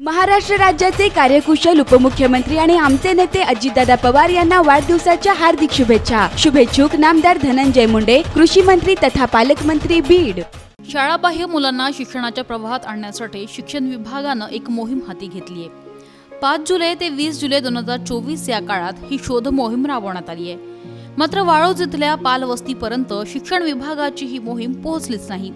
महाराष्ट्र राज्याचे कार्यकुशल उपमुख्यमंत्री आणि आमचे नेते अजितदादा पवार यांना वाढदिवसाच्या हार्दिक शुभेच्छा. शुभेच्छुक नामदार धनंजय मुंडे कृषी मंत्री तथा पालकमंत्री बीड. शाळाबाह्य मुलांना शिक्षणाच्या प्रवाहात आणण्यासाठी शिक्षण विभागानं एक मोहीम हाती घेतली आहे. पाच जुलै ते वीस जुलै दोन हजार चोवीस या काळात ही शोध मोहीम राबवण्यात आली आहे. मात्र वाळोज इथल्या पालवस्तीपर्यंत शिक्षण विभागाची ही मोहीम पोहोचलीच नाही.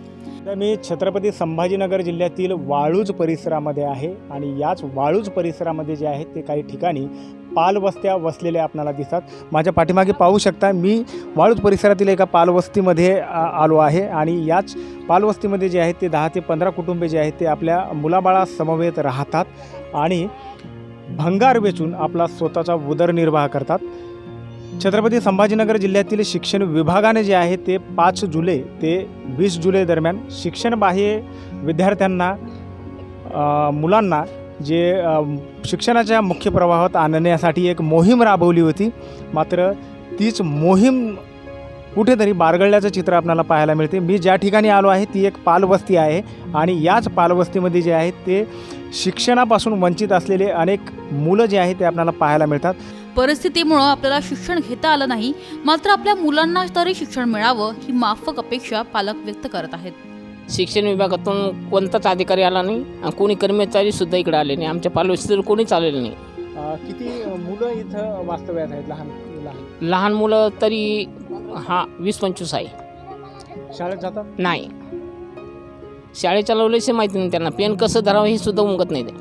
मी छत्रपती संभाजीनगर जिल्ह्यातील वाळूज परिसरामध्ये आहे आणि याच वाळूज परिसरामध्ये जे आहेत ते काही ठिकाणी पालवस्त्या वसलेल्या आपल्याला दिसतात. माझ्या पाठीमागे पाहू शकता मी वाळूज परिसरातील एका पालवस्तीमध्ये आलो आहे आणि याच पालवस्तीमध्ये जे आहेत ते दहा ते पंधरा कुटुंबे जे आहेत ते आपल्या मुलाबाळा समवेत राहतात आणि भंगार वेचून आपला स्वतःचा उदरनिर्वाह करतात. छत्रपती संभाजीनगर जिल्ह्यातील शिक्षण विभागाने जे आहे ते पाच जुलै ते वीस जुलै दरम्यान शिक्षणबाह्य विद्यार्थ्यांना मुलांना जे शिक्षणाच्या मुख्य प्रवाहात आणण्यासाठी एक मोहीम राबवली होती. मात्र तीच मोहीम कुठेतरी बारगळल्याचं चित्र आपल्याला पाहायला मिळते. मी ज्या ठिकाणी आलो आहे ती एक पालवस्ती आहे आणि याच पालवस्तीमध्ये जे आहे ते शिक्षणापासून वंचित असलेले अनेक मुलं जे आहेत ते आपल्याला पाहायला मिळतात. परिस्थितीमुळं आपल्याला शिक्षण घेता आलं नाही मात्र आपल्या मुलांना तरी शिक्षण मिळावं ही माफक अपेक्षा पालक व्यक्त करत आहेत. शिक्षण विभागातून कोणताच अधिकारी आला नाही आणि कोणी कर्मचारी सुद्धा इकडे आले नाही. आमच्या पालवस्तीवर कोणीच आलेलं नाही. किती मुलं इथं वास्तव्यात आहेत? लहान लहान. लहान मुलं तरी हा वीस पंचवीस आहे. शाळेत जातात? नाही. शाळेत चालवल्याचे माहिती नाही त्यांना. पेन कसं धरावं हे सुद्धा उमगत नाही ते.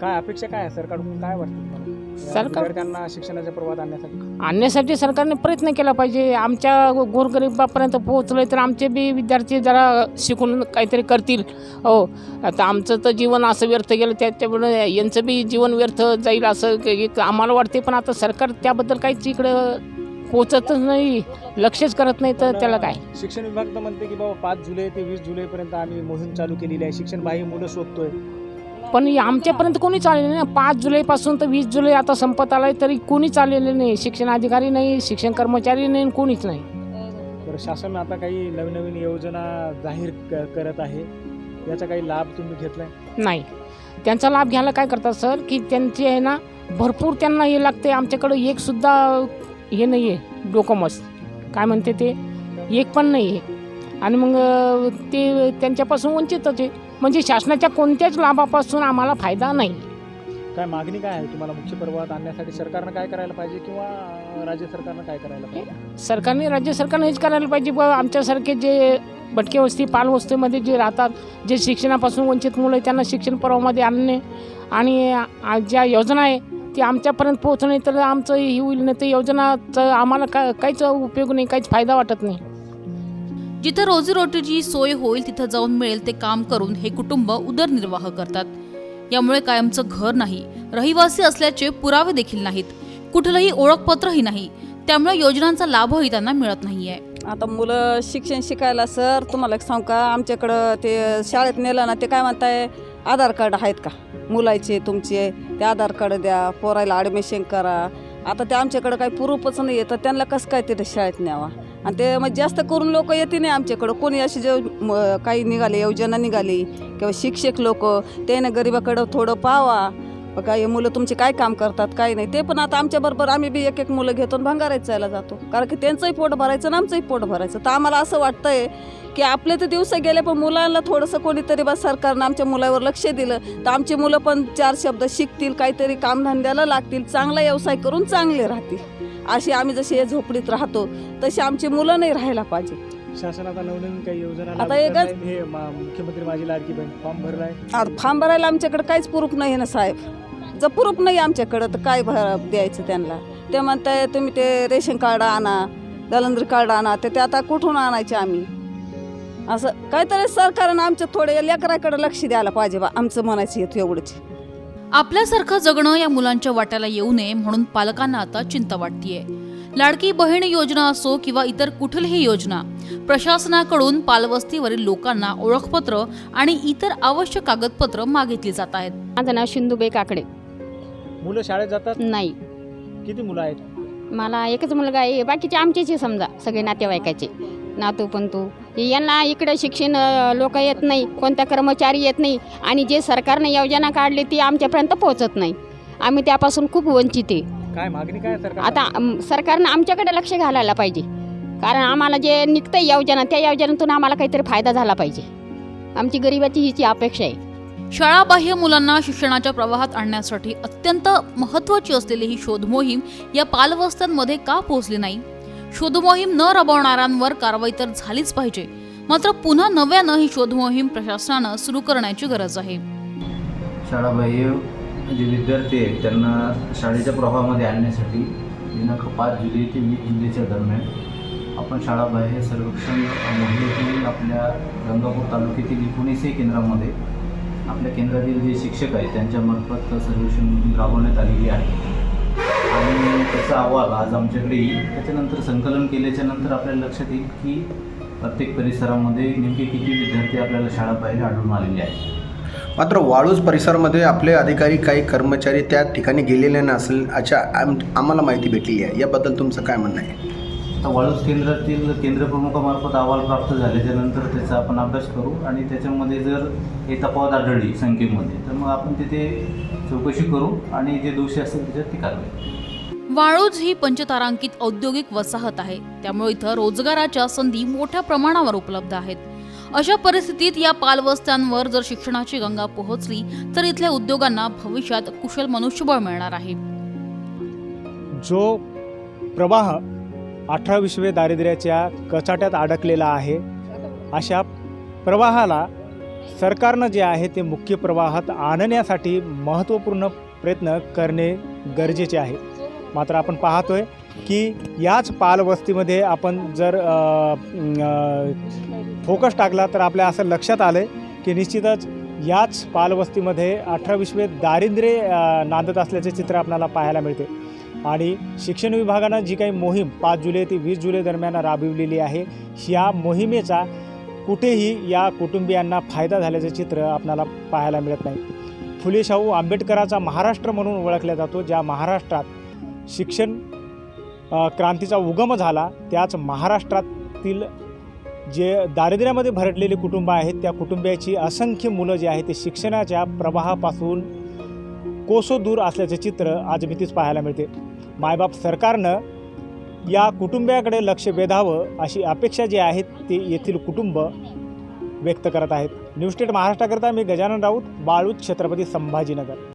काय अपेक्षा काय आहे सरकारकडून? काय वाटतं सरकार- विद्यार्थ्यांना शिक्षणाच्या प्रवाहात आणण्यासाठी. आणण्यासाठी सरकारने प्रयत्न केला पाहिजे. आमच्या गोरगरिबापर्यंत पोहोचलं तर आमचे बी विद्यार्थी जरा शिकून काहीतरी करतील. हो आता आमचं तर जीवन असं व्यर्थ गेलं त्याच्यामुळे यांचं बी जीवन व्यर्थ जाईल असं एक आम्हाला वाटते पण आता सरकार त्याबद्दल काहीच इकडं पोचतच नाही लक्षच करत नाही तर त्याला काय? शिक्षण विभाग तर म्हणते की बाबा पाच जुलै ते वीस जुलैपर्यंत आम्ही मोहीम चालू केलेली आहे. शिक्षण बाह्य मुलं शोधतोय. पण आमच्यापर्यंत कोणीच आलेलं नाही. पाच जुलैपासून तर वीस जुलै आता संपत आलाय तरी कोणीच आलेलं नाही. शिक्षण अधिकारी नाही शिक्षण कर्मचारी नाही कोणीच नाही. तर शासन आता काही नवीन नवीन योजना जाहीर क- करत आहे. याचा काही लाभ तुम्ही घेतलाय? नाही. त्यांचा लाभ घ्यायला काय करतात सर की त्यांची आहे ना भरपूर त्यांना हे लागते आमच्याकडं एक सुद्धा हे नाही आहे डोकमस. काय म्हणते ते? एक पण नाही आहे आणि मग ते त्यांच्यापासून वंचितच आहे म्हणजे शासनाच्या कोणत्याच लाभापासून आम्हाला फायदा नाही. काय मागणी काय आहे तुम्हाला मुख्य प्रवाहात आणण्यासाठी? सरकारनं काय करायला पाहिजे किंवा राज्य सरकारनं काय करायला पाहिजे? सरकारने राज्य सरकारने हेच करायला पाहिजे. बा आमच्यासारखे जे भटके वस्ती पालवस्तीमध्ये जे राहतात जे शिक्षणापासून वंचित मुलं त्यांना शिक्षण पर्वामध्ये आणणे आणि ज्या योजना आहे ती आमच्यापर्यंत पोहोचणे तर आमचं हे होईल नाही तर योजनाचं आम्हाला का काहीच उपयोग नाही काहीच फायदा वाटत नाही. जिथं रोजीरोटीची सोय होईल तिथं जाऊन मिळेल ते काम करून हे कुटुंब उदरनिर्वाह करतात. यामुळे कायमचं घर नाही रहिवासी असल्याचे पुरावे देखील नाहीत. कुठलंही ओळखपत्रही नाही. त्यामुळे योजनांचा लाभही त्यांना मिळत नाहीये. आता मुलं शिक्षण शिकायला सर तुम्हाला एक सांगू का? आमच्याकडं ते शाळेत नेलं ना ते काय म्हणताय? आधार कार्ड आहेत का? मुलाचे तुमचे ते आधार कार्ड द्या पोरायला ॲडमिशन करा. आता ते आमच्याकडं काही पुरूपच नाही येतं तर त्यांना कसं काय तिथे शाळेत न्यावा? आणि ते मग जास्त करून लोक येते नाही आमच्याकडं. कोणी अशी जे काही निघाले योजना निघाली किंवा शिक्षक लोक त्याने गरिबाकडं थोडं पावा मग मुलं तुमचे काय काम करतात काय नाही ते पण आता आमच्याबरोबर आम्ही बी एक एक मुलं घेतो आणि जायला जातो. कारण की त्यांचंही पोट भरायचं आणि आमचंही पोट भरायचं. तर आम्हाला असं वाटतंय की आपले तर दिवस गेले पण मुलांना थोडंसं कोणीतरी बा सरकारनं आमच्या मुलावर लक्ष दिलं. तर आमची मुलं पण चार शब्द शिकतील काहीतरी कामधंद्याला लागतील चांगला व्यवसाय करून चांगले राहतील. अशी आम्ही जशी या झोपडीत राहतो तशी आमची मुलं नाही राहायला पाहिजे. शासन आता नवनवीन काही योजना आता लागू एकच- करत आहे. हे मा- मुख्यमंत्री माझी लाडकी बहीण फॉर्म भरलाय. आता फार्म भरायला आमच्याकडे काहीच प्रूफ नाही ना साहेब. जर प्रूफ नाही आमच्याकडं तर काय भर द्यायचं त्यांना? ते म्हणताय तुम्ही ते रेशन कार्ड आणा दलंद्री कार्ड आणा ते ते आता कुठून आणायचे आम्ही? असं काहीतरी सरकारनं आमच्या थोडे लेकराकडे लक्ष द्यायला पाहिजे बा आमचं म्हणायचं येतं एवढंच. आपल्यासारखं जगणं या मुलांच्या वाट्याला येऊ नये म्हणून पालकांना आता चिंता वाटतीये. लाडकी बहीण योजना असो किंवा इतर कुठलीही योजना प्रशासनाकडून पालवस्तीवरील लोकांना ओळखपत्र आणि इतर आवश्यक कागदपत्र मागितली जात आहेत. माझं नाव शिंदूबाई काकडे. मुलं शाळेत जातात? नाही. किती मुलं आहेत? मला एकच मुलगा आहे बाकीचे आमचेच आहे समजा सगळे नातेवाईकाचे. नातू पंतू यांना इकडे शिक्षण लोक येत नाही कोणत्या कर्मचारी येत नाही आणि जे सरकारने योजना काढली ती आमच्यापर्यंत पोहोचत नाही. आम्ही त्यापासून खूप वंचित आहे. काय मागणी काय आता सरकारनं आमच्याकडे लक्ष घालायला पाहिजे. कारण आम्हाला जे निघतं योजना त्या योजनेतून आम्हाला काहीतरी फायदा झाला पाहिजे. आमची गरिबाची हिची अपेक्षा आहे. शाळाबाह्य मुलांना शिक्षणाच्या प्रवाहात आणण्यासाठी अत्यंत महत्त्वाची असलेली ही शोध मोहीम या पालवस्त्यांमध्ये का पोहोचली नाही? शोध मोहीम न राबवणाऱ्यांवर कारवाई तर झालीच पाहिजे. मात्र पुन्हा नव्यानं ही शोध मोहीम प्रशासनानं सुरू करण्याची गरज आहे. शाळाबाह्य जे विद्यार्थी आहेत त्यांना शाळेच्या प्रवाहामध्ये आणण्यासाठी दिनांक पाच जुलै ते वीस जुलैच्या दरम्यान आपण शाळाबाह्य सर्वेक्षण मोहिमेतील आपल्या गंगापूर तालुक्यातील एकोणीसही केंद्रामध्ये आपल्या केंद्रातील जे शिक्षक आहेत त्यांच्यामार्फत सर्वेक्षण मोहीम राबवण्यात आलेली आहे. आणि त्याचा अहवाल आज आमच्याकडे येईल. त्याच्यानंतर संकलन केल्याच्यानंतर आपल्याला लक्षात येईल की प्रत्येक परिसरामध्ये नेमके किती विद्यार्थी आपल्याला शाळाबाहेर आढळून आलेले आहेत. मात्र वाळूज परिसरामध्ये आपले अधिकारी काही कर्मचारी त्या ठिकाणी गेलेले नसेल अशा आम आम्हाला माहिती भेटलेली आहे. याबद्दल तुमचं काय म्हणणं आहे? आता वाळूज केंद्रातील केंद्रप्रमुखामार्फत अहवाल प्राप्त झाल्याच्यानंतर त्याचा आपण अभ्यास करू आणि त्याच्यामध्ये जर हे तफावत आढळली संख्येमध्ये तर मग आपण तिथे चौकशी करू आणि जे दोषी असतील त्याच्यात ती कारवाई करू. वाळूज ही पंचतारांकित औद्योगिक वसाहत आहे. त्यामुळे इथं रोजगाराच्या संधी मोठ्या प्रमाणावर उपलब्ध आहेत. अशा परिस्थितीत या पालवस्त्यांवर जर शिक्षणाची गंगा पोहोचली तर इथल्या उद्योगांना भविष्यात कुशल मनुष्यबळ मिळणार आहे. जो प्रवाह अठरा विश्वे दारिद्र्याच्या कचाट्यात अडकलेला आहे अशा प्रवाहाला सरकारनं जे आहे ते मुख्य प्रवाहात आणण्यासाठी महत्त्वपूर्ण प्रयत्न करणे गरजेचे आहे. मात्र आपण पाहतोय की याच पालवस्तीमध्ये आपण जर फोकस टाकला तर आपल्या असं लक्षात आलं की निश्चितच याच पालवस्तीमध्ये अठरा विश्वे दारिद्र्य नांदत असल्याचे चित्र आपल्याला पाहायला मिळते. आणि शिक्षण विभागानं जी काही मोहीम पाच जुलै ते वीस जुलै दरम्यान राबविलेली आहे या मोहिमेचा कुठेही या कुटुंबियांना फायदा झाल्याचे चित्र आपल्याला पाहायला मिळत नाही. फुले शाहू आंबेडकराचा महाराष्ट्र म्हणून ओळखला जातो ज्या महाराष्ट्रात शिक्षण क्रांतीचा उगम झाला त्याच महाराष्ट्रातील जे दारिद्र्यामध्ये भरडलेली कुटुंब आहेत त्या कुटुंबियाची असंख्य मुलं जी आहेत ते शिक्षणाच्या प्रवाहापासून कोसो दूर असल्याचे चित्र आज भीतीच पाहायला मिळते. मायबाप सरकारनं या कुटुंबियाकडे लक्ष वेधावं अशी अपेक्षा जी आहेत ती येथील कुटुंब व्यक्त करत आहेत. न्यूज स्टेट महाराष्ट्राकरिता मी गजानन राऊत बाळूत छत्रपती संभाजीनगर.